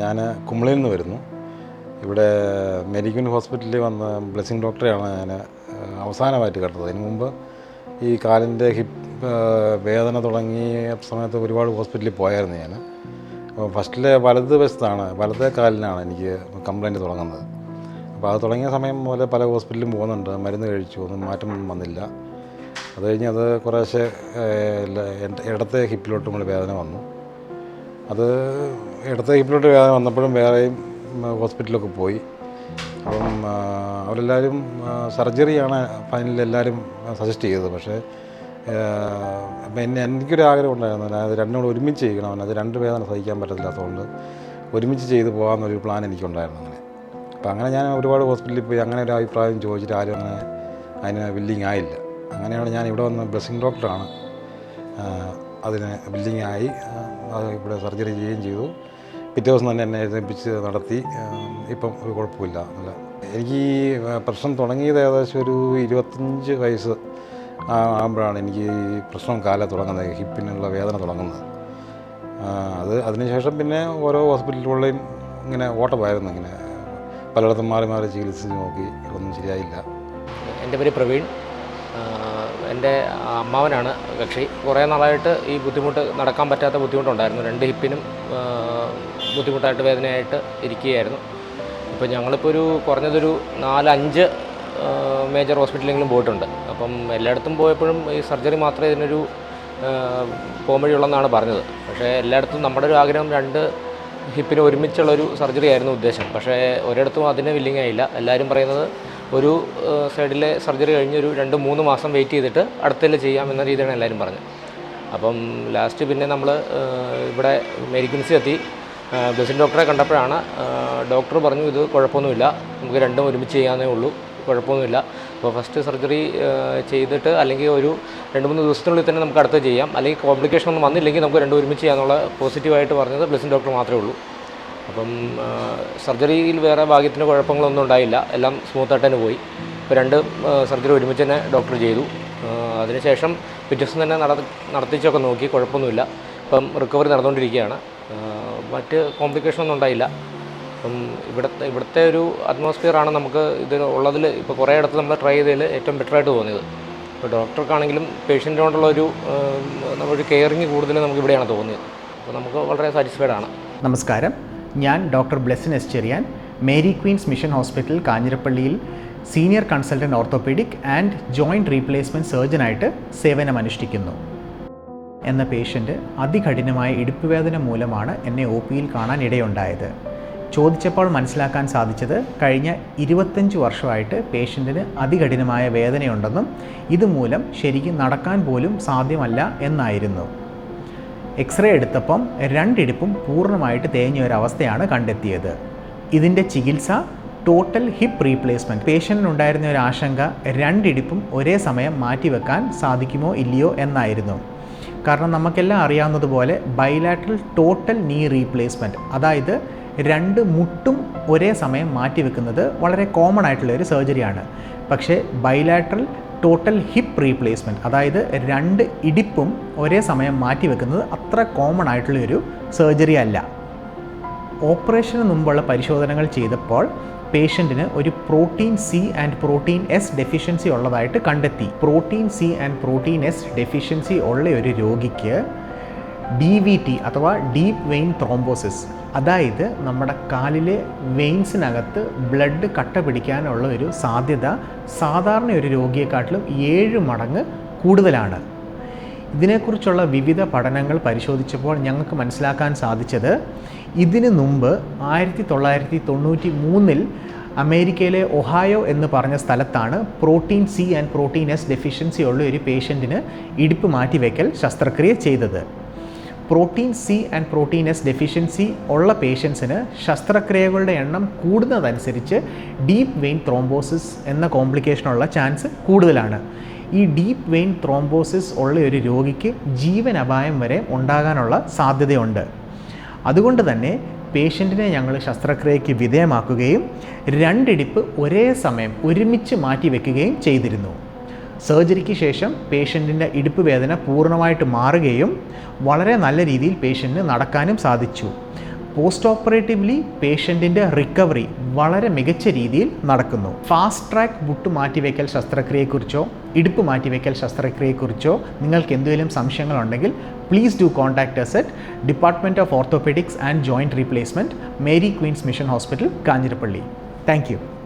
ഞാൻ കുമ്പളയിൽ നിന്ന് വരുന്നു. ഇവിടെ മെഡിക്കൽ ഹോസ്പിറ്റലിൽ വന്ന ബ്ലെസ്സിങ് ഡോക്ടറെയാണ് ഞാൻ അവസാനമായിട്ട് കണ്ടത്. അതിന് മുമ്പ് ഈ കാലിന്റെ ഹിപ്പ് വേദന തുടങ്ങിയ സമയത്ത് ഒരുപാട് ഹോസ്പിറ്റലിൽ പോയായിരുന്നു ഞാൻ അപ്പോൾ ഫസ്റ്റിലെ വലത് വശത്താണ് വലത്തെ കാലിനാണ് എനിക്ക് കംപ്ലയിന്റ് തുടങ്ങുന്നത്. അപ്പോൾ അത് തുടങ്ങിയ സമയം മുതൽ പല ഹോസ്പിറ്റലിലും പോകുന്നുണ്ട്. മരുന്ന് കഴിച്ചു ഒന്നും മാറ്റം വന്നില്ല. അത് കഴിഞ്ഞ് അത് കുറേശ്ശെ ഇടത്തെ ഹിപ്പിലോട്ടും കൂടി വേദന വന്നു. അത് ഇടത്തെ ഹിപ്പിലോട്ട് വേദന വന്നപ്പോഴും വേറെയും ഹോസ്പിറ്റലൊക്കെ പോയി. അപ്പം അവരെല്ലാവരും സർജറിയാണ് ഫൈനലിൽ എല്ലാവരും സജസ്റ്റ് ചെയ്തത്. പക്ഷേ എന്നെ എനിക്കൊരു ആഗ്രഹം ഉണ്ടായിരുന്നു. അതായത് രണ്ടും കൂടെ ഒരുമിച്ച് ചെയ്യണം. അത് രണ്ട് വേദന സഹിക്കാൻ പറ്റത്തില്ലാത്തതുകൊണ്ട് ഒരുമിച്ച് ചെയ്ത് പോകാമെന്നൊരു പ്ലാൻ എനിക്കുണ്ടായിരുന്നു അങ്ങനെ. അപ്പം അങ്ങനെ ഞാൻ ഒരുപാട് ഹോസ്പിറ്റലിൽ പോയി അങ്ങനെ ഒരു അഭിപ്രായം ചോദിച്ചിട്ട് ആരും അങ്ങനെ അതിന് വില്ലിങ് ആയില്ല. അങ്ങനെയാണ് ഞാൻ ഇവിടെ വന്ന് ബ്ലസ്സിങ് ഡോക്ടറാണ്. അതിന് ആ, അത് ഇവിടെ സർജറി ചെയ്യുകയും ചെയ്തു. പിറ്റേ ദിവസം തന്നെ എന്നെ എഴുന്നേൽപ്പിച്ച് നടത്തി ഇപ്പം ഒരു കുഴപ്പമില്ല. നല്ല എനിക്ക് ഈ പ്രശ്നം തുടങ്ങിയത് ഏകദേശം ഒരു ഇരുപത്തഞ്ച് വയസ്സ് ആകുമ്പോഴാണ് എനിക്ക് ഈ പ്രശ്നം കാല തുടങ്ങുന്നത് ഹിപ്പിനുള്ള വേദന തുടങ്ങുന്നത്. അത് അതിനുശേഷം പിന്നെ ഓരോ ഹോസ്പിറ്റലുകളിലും ഇങ്ങനെ ഓട്ടമായിരുന്നു ഇങ്ങനെ. പലയിടത്തും മാറി മാറി ചികിത്സിച്ച് നോക്കി ഒന്നും ശരിയായില്ല. എന്റെ പേര് പ്രവീൺ. എന്റെ അമ്മാവനാണ് കക്ഷി. കുറേ നാളായിട്ട് ഈ ബുദ്ധിമുട്ട് നടക്കാൻ പറ്റാത്ത ബുദ്ധിമുട്ടുണ്ടായിരുന്നു. രണ്ട് ഹിപ്പിനും ബുദ്ധിമുട്ടായിട്ട് വേദനയായിട്ട് ഇരിക്കുകയായിരുന്നു. ഇപ്പോൾ ഞങ്ങളിപ്പോൾ ഒരു കുറഞ്ഞതൊരു നാലഞ്ച് മേജർ ഹോസ്പിറ്റലെങ്കിലും പോയിട്ടുണ്ട്. അപ്പം എല്ലായിടത്തും പോയപ്പോഴും ഈ സർജറി മാത്രമേ ഇതിനൊരു പോംവഴിയുള്ളെന്നാണ് പറഞ്ഞത്. പക്ഷേ എല്ലായിടത്തും നമ്മുടെ ഒരു ആഗ്രഹം രണ്ട് ഹിപ്പിന് ഒരുമിച്ചുള്ളൊരു സർജറി ആയിരുന്നു ഉദ്ദേശം. പക്ഷേ ഒരിടത്തും അതിന് വില്ലിങ് ആയില്ല. എല്ലാവരും പറയുന്നത് ഒരു സൈഡിലെ സർജറി കഴിഞ്ഞൊരു രണ്ട് മൂന്ന് മാസം വെയിറ്റ് ചെയ്തിട്ട് അടുത്തതിൽ ചെയ്യാം എന്ന രീതിയാണ് എല്ലാവരും പറഞ്ഞത്. അപ്പം ലാസ്റ്റ് പിന്നെ നമ്മൾ ഇവിടെ മെഡിക്കൻസി എത്തി. ബസിൻ ഡോക്ടറെ കണ്ടപ്പോഴാണ് ഡോക്ടർ പറഞ്ഞു ഇത് കുഴപ്പമൊന്നുമില്ല നമുക്ക് രണ്ടും ഒരുമിച്ച് ചെയ്യാമെന്നേ ഉള്ളൂ കുഴപ്പമൊന്നുമില്ല. അപ്പോൾ ഫസ്റ്റ് സർജറി ചെയ്തിട്ട് അല്ലെങ്കിൽ ഒരു രണ്ട് മൂന്ന് ദിവസത്തിനുള്ളിൽ തന്നെ നമുക്ക് അടുത്ത് ചെയ്യാം. അല്ലെങ്കിൽ കോംപ്ലിക്കേഷൻ ഒന്നും വന്നില്ലെങ്കിൽ നമുക്ക് രണ്ടും ഒരുമിച്ച് ചെയ്യാമെന്നുള്ള പോസിറ്റീവായിട്ട് പറഞ്ഞത് ബ്ലസ്സിൻ ഡോക്ടർ മാത്രമേ ഉള്ളൂ. അപ്പം സർജറിയിൽ വേറെ ഭാഗ്യത്തിന് കുഴപ്പങ്ങളൊന്നും ഉണ്ടായില്ല. എല്ലാം സ്മൂത്തായിട്ട് തന്നെ പോയി. ഇപ്പോൾ രണ്ട് സർജറി ഒരുമിച്ച് തന്നെ ഡോക്ടർ ചെയ്തു. അതിനുശേഷം പിറ്റേ തന്നെ നട നടത്തിച്ചൊക്കെ നോക്കി. കുഴപ്പമൊന്നുമില്ല. ഇപ്പം റിക്കവറി നടന്നുകൊണ്ടിരിക്കുകയാണ്. മറ്റ് കോംപ്ലിക്കേഷൻ ഒന്നും ഉണ്ടായില്ല. അപ്പം ഇവിടുത്തെ ഇവിടുത്തെ ഒരു അറ്റ്മോസ്ഫിയറാണ് നമുക്ക് ഇത് ഉള്ളതിൽ ഇപ്പോൾ കുറേ ഇടത്ത് നമ്മൾ ട്രൈ ചെയ്തതിൽ ഏറ്റവും ബെറ്ററായിട്ട് തോന്നിയത്. ഇപ്പോൾ ഡോക്ടർക്കാണെങ്കിലും പേഷ്യന്റിനോടുള്ള ഒരു നമ്മളൊരു കെയറിങ് കൂടുതൽ നമുക്ക് ഇവിടെയാണ് തോന്നിയത്. അപ്പോൾ നമുക്ക് വളരെ സാറ്റിസ്ഫൈഡ് ആണ്. നമസ്കാരം. ഞാൻ doctor Blessin S Cherian Mary Queens mission hospital കാഞ്ഞിരപ്പള്ളിയിൽ senior consultant orthopaedic and joint replacement സർജനായിട്ട് സേവനമനുഷ്ഠിക്കുന്നു. എന്ന പേഷ്യന്റ് അതികഠിനമായ ഇടുപ്പ് വേദന മൂലമാണ് എന്നെ ഒ പിയിൽ കാണാൻ ഇടയുണ്ടായത്. ചോദിച്ചപ്പോൾ മനസ്സിലാക്കാൻ സാധിച്ചത് കഴിഞ്ഞ ഇരുപത്തഞ്ച് വർഷമായിട്ട് പേഷ്യന്റിന് അതികഠിനമായ വേദനയുണ്ടെന്നും ഇതുമൂലം ശരിക്കും നടക്കാൻ പോലും സാധ്യമല്ല എന്നായിരുന്നു. എക്സ്റേ എടുത്തപ്പം രണ്ടിടിപ്പും പൂർണമായിട്ട് തേഞ്ഞ ഒരവസ്ഥയാണ് കണ്ടെത്തിയത്. ഇതിന്റെ ചികിത്സ ടോട്ടൽ ഹിപ്പ് റീപ്ലേസ്മെന്റ് പേഷ്യന്റിനുണ്ടായിരുന്ന ഒരു ആശങ്ക രണ്ടിടിപ്പും ഒരേ സമയം മാറ്റിവെക്കാൻ സാധിക്കുമോ ഇല്ലയോ എന്നായിരുന്നു. കാരണം നമുക്കെല്ലാം അറിയാവുന്നതുപോലെ ബൈലാറ്ററൽ ടോട്ടൽ നീ റീപ്ലേസ്മെന്റ് അതായത് രണ്ട് മുട്ടും ഒരേ സമയം മാറ്റിവെക്കുന്നത് വളരെ കോമൺ ആയിട്ടുള്ള ഒരു സർജറിയാണ് പക്ഷേ ബൈലാറ്ററൽ ടോട്ടൽ ഹിപ്പ് റീപ്ലേസ്മെന്റ് അതായത് രണ്ട് ഇടിപ്പും ഒരേ സമയം മാറ്റിവെക്കുന്നത് അത്ര കോമൺ ആയിട്ടുള്ള ഒരു സർജറി അല്ല. ഓപ്പറേഷന് മുമ്പുള്ള പരിശോധനകൾ ചെയ്തപ്പോൾ പേഷ്യന്റിന് ഒരു protein C and protein S deficiency ഉള്ളതായിട്ട് കണ്ടെത്തി. Protein C and protein S deficiency ഉള്ള ഒരു രോഗിക്ക് ഡി വി ടി അഥവാ ഡീപ്പ് വെയിൻ ത്രോംബോസിസ് അതായത് നമ്മുടെ കാലിലെ വെയിൻസിനകത്ത് ബ്ലഡ് കട്ട പിടിക്കാനുള്ള ഒരു സാധ്യത സാധാരണ ഒരു രോഗിയെക്കാട്ടിലും ഏഴ് മടങ്ങ് കൂടുതലാണ്. ഇതിനെക്കുറിച്ചുള്ള വിവിധ പഠനങ്ങൾ പരിശോധിച്ചപ്പോൾ ഞങ്ങൾക്ക് മനസ്സിലാക്കാൻ സാധിച്ചത് ഇതിനു മുമ്പ് ആയിരത്തി തൊള്ളായിരത്തി തൊണ്ണൂറ്റി മൂന്നിൽ അമേരിക്കയിലെ ഒഹായോ എന്ന് പറഞ്ഞ സ്ഥലത്താണ് protein C and protein S deficiency ഉള്ള ഒരു പേഷ്യന്റിന് ഇടുപ്പ് മാറ്റിവെക്കൽ ശസ്ത്രക്രിയ ചെയ്തത്. Protein C and protein S deficiency ഉള്ള പേഷ്യൻസിന് ശസ്ത്രക്രിയകളുടെ എണ്ണം കൂടുന്നതനുസരിച്ച് ഡീപ്പ് വെയിൻ ത്രോംബോസിസ് എന്ന കോംപ്ലിക്കേഷനുള്ള ചാൻസ് കൂടുതലാണ്. ഈ ഡീപ്പ് വെയിൻ ത്രോംബോസിസ് ഉള്ള ഒരു രോഗിക്ക് ജീവൻ അപായം വരെ ഉണ്ടാകാനുള്ള സാധ്യതയുണ്ട്. അതുകൊണ്ട് തന്നെ പേഷ്യന്റിനെ ഞങ്ങൾ ശസ്ത്രക്രിയയ്ക്ക് വിധേയമാക്കുകയും രണ്ടിടിപ്പ് ഒരേ സമയം ഒരുമിച്ച് മാറ്റിവെക്കുകയും ചെയ്തിരുന്നു. സർജറിക്ക് ശേഷം പേഷ്യന്റിന്റെ ഇടുപ്പ് വേദന പൂർണമായിട്ട് മാറുകയും വളരെ നല്ല രീതിയിൽ പേഷ്യന്റിന് നടക്കാനും സാധിച്ചു. പോസ്റ്റ് ഓപ്പറേറ്റീവ്ലി പേഷ്യന്റിന്റെ റിക്കവറി വളരെ മികച്ച രീതിയിൽ നടക്കുന്നു. ഫാസ്റ്റ് ട്രാക്ക് മുട്ട് മാറ്റിവെക്കൽ ശസ്ത്രക്രിയയെക്കുറിച്ചോ ഇടുപ്പ് മാറ്റിവെക്കൽ ശസ്ത്രക്രിയയെക്കുറിച്ചോ നിങ്ങൾക്ക് എന്തെങ്കിലും സംശയങ്ങളുണ്ടെങ്കിൽ please do contact us at department of orthopaedics and joint replacement Mary Queens mission hospital Kanjirappally thank